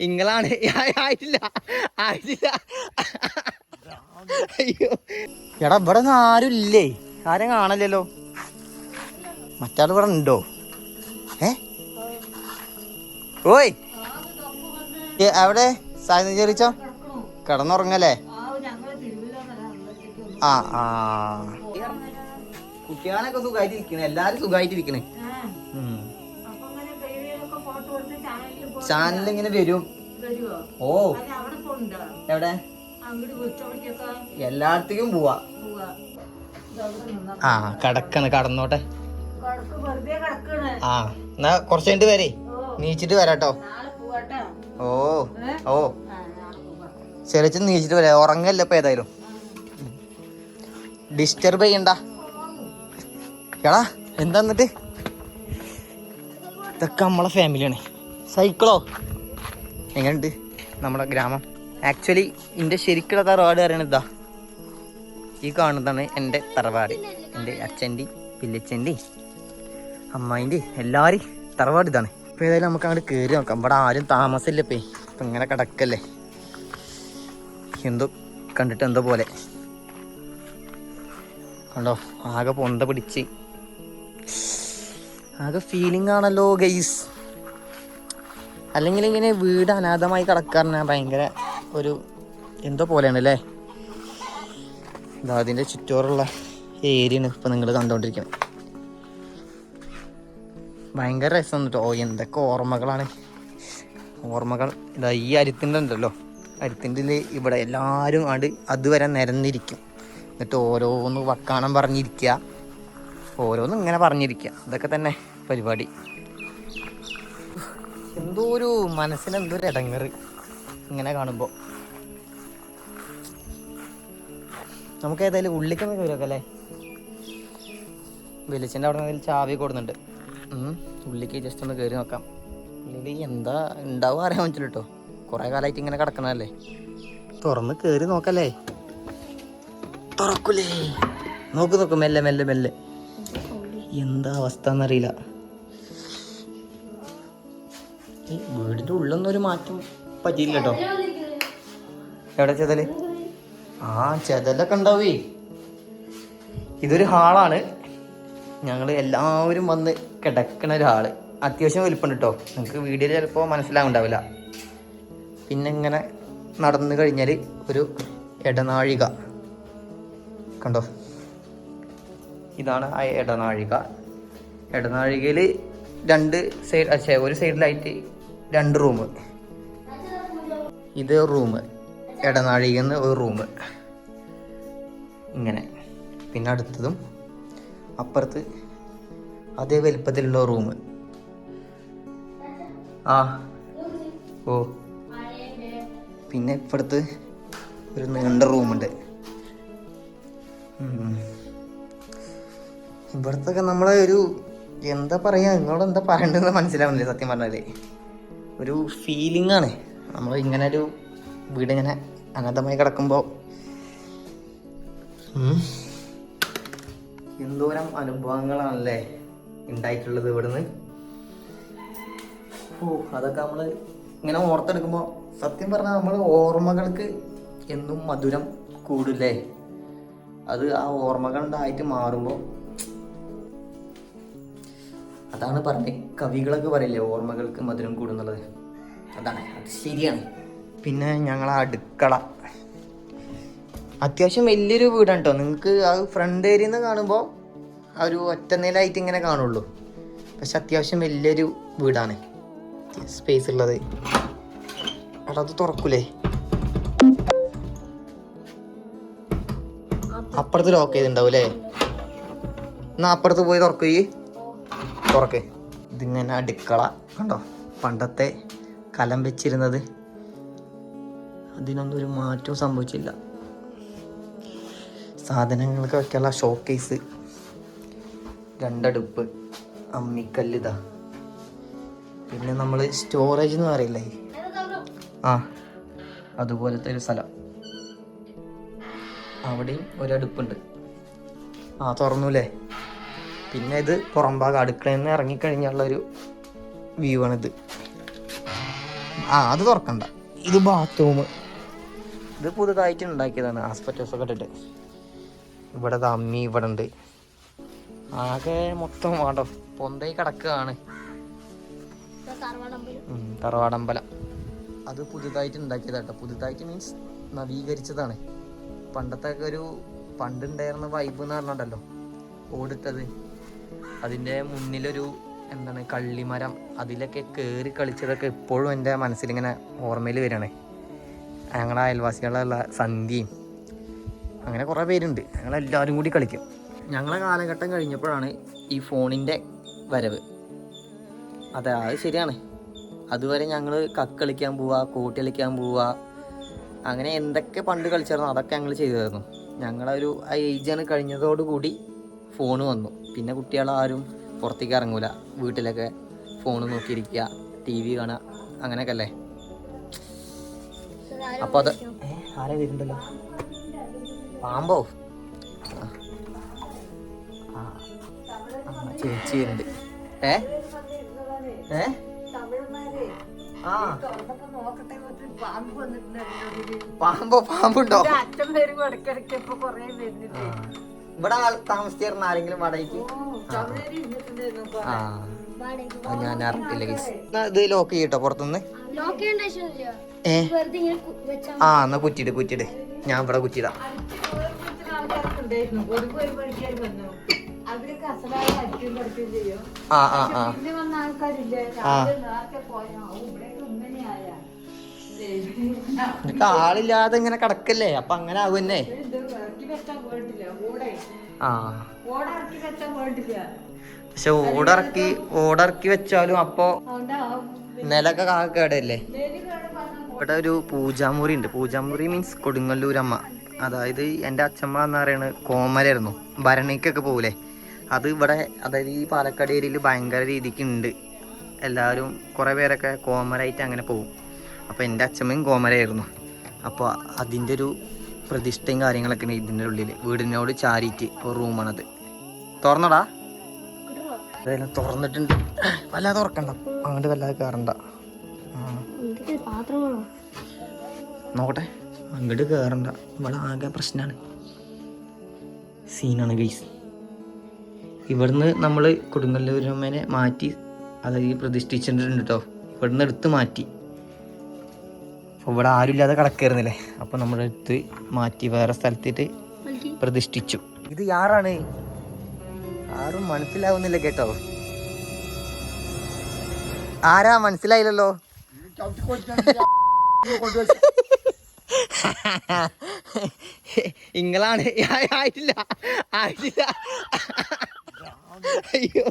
ഇങ്ങളാണ്. ആയിട്ടില്ല. ആയിട്ടില്ല. അയ്യോ. എടാ ഇവിടെ ഒന്നും ആരും ഇല്ലേ? ആരും കാണല്ലോ മറ്റാൾ ഇവിടെ ഉണ്ടോ? ഏ? ഓയ്. അവിടെ സാധനം ചേറിച്ചോ കിടന്നുറങ്ങല്ലേ? ആ ആ. കുട്ടികളൊക്കെ സുഖമായിട്ടിരിക്കണേ എല്ലാരും സുഖമായിട്ട് ചാനൽ ഇങ്ങനെ വരും ഓ. എവിടെ? എല്ലായിടത്തേക്കും പോവാ. ആ കടക്കണ് കടന്നോട്ടെ. ആ എന്നാ കുറച്ച് കഴിഞ്ഞിട്ട് വരേ. നീച്ചിട്ട് വരാട്ടോ. ഓ ഓ. ചെറിച്ച് നീച്ചിട്ട് വരാം. ഉറങ്ങല്ല ഇപ്പൊ ഏതായാലും? ഡിസ്റ്റർബ് ചെയ്യണ്ട. എടാ എന്താ എന്നിട്ട്? ഇതൊക്കെ നമ്മളെ ഫാമിലിയാണ് സൈക്കിളോ? എങ്ങനെയുണ്ട് നമ്മുടെ ഗ്രാമം? ആക്ച്വലി എന്റെ ശരിക്കുള്ള തറവാട് പറയണത് ഇതാ. ഈ കാണുന്നതാണ് എന്റെ തറവാട്. എന്റെ അച്ഛന്റെ പില്ലച്ഛന്റെ അമ്മായിന്റെ എല്ലാവരും തറവാട് ഇതാണ്. ഇപ്പം ഏതായാലും നമുക്ക് അങ്ങോട്ട് കയറി നോക്കാം. ഇവിടെ ആരും താമസമില്ല ഇപ്പം. ഇപ്പം ഇങ്ങനെ കിടക്കല്ലേ. എന്തോ കണ്ടിട്ട് എന്തോ പോലെ. കണ്ടോ? ആകെ പൊന്ത പിടിച്ച്. ആകെ ഫീലിംഗ് ആണല്ലോ ഗൈസ് അല്ലെങ്കിൽ ഇങ്ങനെ വീട് അനാഥമായി കിടക്കാറിന് ഭയങ്കര ഒരു എന്തോ പോലെയാണ് അല്ലേ? അതിന്റെ ചുറ്റോറുള്ള ഏരിയയാണ് ഇപ്പം നിങ്ങൾ കണ്ടുകൊണ്ടിരിക്കുന്നത് ഭയങ്കര രസം കേട്ടോ എന്തൊക്കെ ഓർമ്മകളാണ്. ഓർമ്മകൾ. ഇതാ ഈ അരുത്തിന്റെ ഉണ്ടല്ലോ. അരുത്തിന്റെ ഇവിടെ എല്ലാവരും ആണ്ട് അതുവരെ നിരന്നിരിക്കും. എന്നിട്ട് ഓരോന്ന് വക്കാണം പറഞ്ഞിരിക്കുക ഓരോന്നും ഇങ്ങനെ പറഞ്ഞിരിക്കുക അതൊക്കെ തന്നെ പരിപാടി. എന്തോ ഒരു മനസ്സിന് എന്തോ ഒരു ഇടങ്ങറ് ഇങ്ങനെ കാണുമ്പോൾ നമുക്ക് ഏതായാലും ഉള്ളിക്കൊന്ന് കയറിയൊക്കെ അല്ലേ? വെളിച്ചന്റെ അവിടെ നിന്ന് ചാവി കൊടുന്നുണ്ട് ഉള്ളിക്ക് ജസ്റ്റ് ഒന്ന് കയറി നോക്കാം. ഉള്ളിൽ എന്താ ഉണ്ടാവും അറിയാൻ പറ്റില്ല കേട്ടോ. കുറേ കാലമായിട്ട് ഇങ്ങനെ കിടക്കണല്ലേ തുറന്ന് കയറി നോക്കല്ലേ? തുറക്കൂലേ. നോക്ക് നോക്ക് മെല്ലെ മെല്ലെ മെല്ലെ. എന്താ അവസ്ഥ എന്നറിയില്ല. ഈ വീടിന്റെ ഉള്ളൊന്നും ഒരു മാറ്റം പറ്റിയില്ല കേട്ടോ എവിടെ ചെതൽ? ആ ചെതലൊക്കെ ഉണ്ടാവേ. ഇതൊരു ഹാളാണ്. ഞങ്ങൾ എല്ലാവരും വന്ന് കിടക്കണ ഒരു ഹാൾ. അത്യാവശ്യം വലിപ്പം കേട്ടോ നിങ്ങൾക്ക് വീഡിയോയിൽ ചിലപ്പോൾ മനസ്സിലാവുണ്ടാവില്ല. പിന്നെ ഇങ്ങനെ നടന്നു കഴിഞ്ഞാൽ ഒരു ഇടനാഴിക. കണ്ടോ? ഇതാണ് ആ ഇടനാഴിക. ഇടനാഴികയിൽ രണ്ട് സൈഡ് അച്ഛേ ഒരു സൈഡിലായിട്ട് രണ്ട് റൂം ഇത് റൂം ഇടനാഴികന്ന് ഒരു റൂം ഇങ്ങനെ. പിന്നെ അടുത്തതും അപ്പുറത്ത് അതേ വലിപ്പത്തിലുള്ള റൂം ആ. ഓ. പിന്നെ ഇപ്പുറത്ത് ഒരു നീണ്ട റൂമുണ്ട് ഇവിടുത്തൊക്കെ നമ്മളെ ഒരു എന്താ പറയാ? നിങ്ങളോട് എന്താ പറയണ്ടെന്ന് മനസ്സിലാവുന്നില്ല സത്യം പറഞ്ഞാൽ. ഒരു ഫീലിംഗ് ആണ്. നമ്മൾ ഇങ്ങനെ ഒരു വീട് ഇങ്ങനെ അനന്തമായി കിടക്കുമ്പോൾ എന്തോരം അനുഭവങ്ങളാണല്ലേ ഉണ്ടായിട്ടുള്ളത് ഇവിടുന്ന്. ഓ അതൊക്കെ നമ്മൾ ഇങ്ങനെ ഓർത്തെടുക്കുമ്പോൾ സത്യം പറഞ്ഞാൽ നമ്മൾ ഓർമ്മകൾക്ക് എന്നും മധുരം കൂടില്ലേ? അത് ആ ഓർമ്മകൾ ഉണ്ടായിട്ട് മാറുമ്പോൾ അതാണ് പറഞ്ഞത് കവികളൊക്കെ പറയില്ലേ ഓർമ്മകൾക്ക് മധുരം കൂടുന്നുള്ളത്. അതാണ് അത് ശരിയാണ്. പിന്നെ ഞങ്ങളെ അടുക്കള. അത്യാവശ്യം വലിയൊരു വീടാണ് കേട്ടോ നിങ്ങൾക്ക് ആ ഫ്രണ്ട് ഏരിയ നിന്ന് കാണുമ്പോൾ ആ ഒരു ഒറ്റ നിലയായിട്ട് ഇങ്ങനെ കാണുള്ളൂ. പക്ഷെ അത്യാവശ്യം വലിയൊരു വീടാണ്. സ്പേസ് ഉള്ളത്. അവിടെ അത് തുറക്കൂലേ? അപ്പുറത്ത് ലോക്ക് ചെയ്തിട്ടുണ്ടാവും അല്ലേ എന്നാ അപ്പുറത്ത് പോയി തുറക്കുകയെ തുറക്ക്. ഇതിങ്ങനെ അടുക്കള കണ്ടോ? പണ്ടത്തെ കലം വെച്ചിരുന്നത്. അതിനൊന്നും ഒരു മാറ്റവും സംഭവിച്ചില്ല. സാധനങ്ങൾക്ക് വെക്കാനുള്ള ഷോക്കേസ് രണ്ടടുപ്പ്. അമ്മിക്കല്ലിതാ പിന്നെ നമ്മൾ സ്റ്റോറേജ് എന്ന് പറയില്ലേ? ആ അതുപോലത്തെ ഒരു സ്ഥലം. അവിടെയും ഒരടുപ്പുണ്ട് ആ തുറന്നുല്ലേ? പിന്നെ ഇത് പുറംഭാഗം അടുക്കളയിൽ നിന്ന് ഇറങ്ങിക്കഴിഞ്ഞുള്ള ഒരു വ്യൂ ആണിത്. ആ അത് തുറക്കണ്ട. ഇത് ബാത്റൂം ഇത് പുതുതായിട്ട് ഉണ്ടാക്കിയതാണ്. ആസ്പെറ്റോസ് ഒക്കെ ഇട്ടിട്ട്. ഇവിടെ അമ്മി ഇവിടെ ഉണ്ട്. ആകെ മൊത്തം വേണ്ട പൊന്തൈ കിടക്കുകയാണ്. തറവാടമ്പലം. അത് പുതുതായിട്ട് ഉണ്ടാക്കിയതാട്ടോ. പുതുതായിട്ട് മീൻസ് നവീകരിച്ചതാണ്. പണ്ടത്തെ ഒരു പണ്ടുണ്ടായിരുന്ന വൈബ് എന്ന് പറഞ്ഞിട്ടുണ്ടല്ലോ. ഓടിട്ടത്. അതിന്റെ മുന്നിലൊരു എന്താണ് കള്ളിമരം അതിലൊക്കെ കയറി കളിച്ചതൊക്കെ ഇപ്പോഴും എന്റെ മനസ്സിലിങ്ങനെ ഓർമ്മയിൽ വരികയാണ്. ഞങ്ങളുടെ അയൽവാസികളുള്ള സന്ധ്യയും അങ്ങനെ കുറേ പേരുണ്ട്. ഞങ്ങളെല്ലാവരും കൂടി കളിക്കും. ഞങ്ങളെ കാലഘട്ടം കഴിഞ്ഞപ്പോഴാണ് ഈ ഫോണിന്റെ വരവ്. അതെ അത് ശരിയാണ്. അതുവരെ ഞങ്ങൾ കക്കളിക്കാൻ പോവുക കൂട്ടി കളിക്കാൻ പോവുക അങ്ങനെ എന്തൊക്കെ പണ്ട് കളിച്ചായിരുന്നു അതൊക്കെ ഞങ്ങൾ ചെയ്തായിരുന്നു. ഞങ്ങളൊരു ഏജാണ് കഴിഞ്ഞതോടുകൂടി ഫോൺ വന്നു. പിന്നെ കുട്ടികളാരും പുറത്തേക്ക് ഇറങ്ങൂല. വീട്ടിലൊക്കെ ഫോൺ നോക്കിയിരിക്കുക ടി വി കാണുക അങ്ങനെയൊക്കെ അല്ലേ? അപ്പോൾ അത് ആരെ വരുന്നുണ്ടല്ലോ? പാമ്പോ? ആ. ചേച്ചി വരുന്നുണ്ട്. ഏ? ഏ? ആ. പാമ്പോ പാമ്പുണ്ടോ? അച്ഛൻ വരുമ്പോ ഇടയ്ക്കിടയ്ക്ക് ഇപ്പൊ കൊറേ വരുന്നില്ല? ആ. ഇവിടെ താമസിച്ചിരുന്ന ആരെങ്കിലും വടയ്ക്ക്. ആ. അത് ഞാൻ അറിയില്ല ഗൈസ് ഇത് ലോക്ക് ചെയ്യട്ടോ പുറത്തുനിന്ന്? ഏ? ആ എന്നാ കുറ്റിയിട് കുറ്റിട് ഞാൻ ഇവിടെ കുറ്റിടാം. ആ ആ ആ. ആ. രാവിലെ നേരത്തെ പോയാ "ഔ, ഇവിടെയൊക്കെ ഇങ്ങനെയായ ഇതൊക്കെ ആളില്ലാതെ ഇങ്ങനെ കിടക്കല്ലേ അപ്പൊ അങ്ങനെ ആവും തന്നെ ആ. പക്ഷെ ഓടിറക്കി ഓടിറക്കി വെച്ചാലും അപ്പൊ നിലൊക്കെ കാ കേടല്ലേ? വേലി കേട് പറഞ്ഞ ഇവിടെ ഒരു പൂജാമുറി ഉണ്ട്. പൂജാമുറി മീൻസ് കൊടുങ്ങല്ലൂരമ്മ. അതായത് എന്റെ അച്ഛമ്മ എന്ന് പറയുന്നത് കോമലായിരുന്നു. ഭരണിക്കൊക്കെ പോകൂലേ? അത് ഇവിടെ അതായത് ഈ പാലക്കാട് ഏരിയയിൽ ഭയങ്കര രീതിക്ക് ഉണ്ട്. എല്ലാവരും കുറേ പേരൊക്കെ കോമലായിട്ട് അങ്ങനെ പോകും. അപ്പോൾ എന്റെ അച്ഛമ്മയും കോമരയായിരുന്നു. അപ്പോൾ അതിന്റെ ഒരു പ്രതിഷ്ഠയും കാര്യങ്ങളൊക്കെ ഉണ്ട് ഇതിന്റെ ഉള്ളിൽ. വീടിനോട് ചാരിയിട്ട് ഒരു റൂമാണത് തുറന്നടാ. അതെല്ലാം തുറന്നിട്ടുണ്ട്. വല്ലാതെ തുറക്കണ്ട അങ്ങോട്ട് വല്ലാതെ കയറണ്ട നോക്കട്ടെ. അങ്ങോട്ട് കയറണ്ട ഇവിടെ ആകെ പ്രശ്നമാണ് സീനാണ് ഗൈസ് ഇവിടുന്ന് നമ്മൾ കൊടുങ്ങല്ലൂരമ്മേനെ മാറ്റി അതായത് പ്രതിഷ്ഠിച്ചിട്ടുണ്ട് കേട്ടോ. ഇവിടുന്ന് എടുത്ത് മാറ്റി. അപ്പോൾ ഇവിടെ ആരുമില്ലാതെ കിടക്കായിരുന്നില്ലേ? അപ്പോൾ നമ്മുടെ അടുത്ത് മാറ്റി വേറെ സ്ഥലത്തിട്ട് പ്രതിഷ്ഠിച്ചു. ഇത് ആരാണ് ആരും മനസ്സിലാവുന്നില്ല കേട്ടോ. ആരാ മനസ്സിലായില്ലല്ലോ? ഇങ്ങളാണ്. ആയിട്ടില്ല. ആയിട്ടില്ല. അയ്യോ.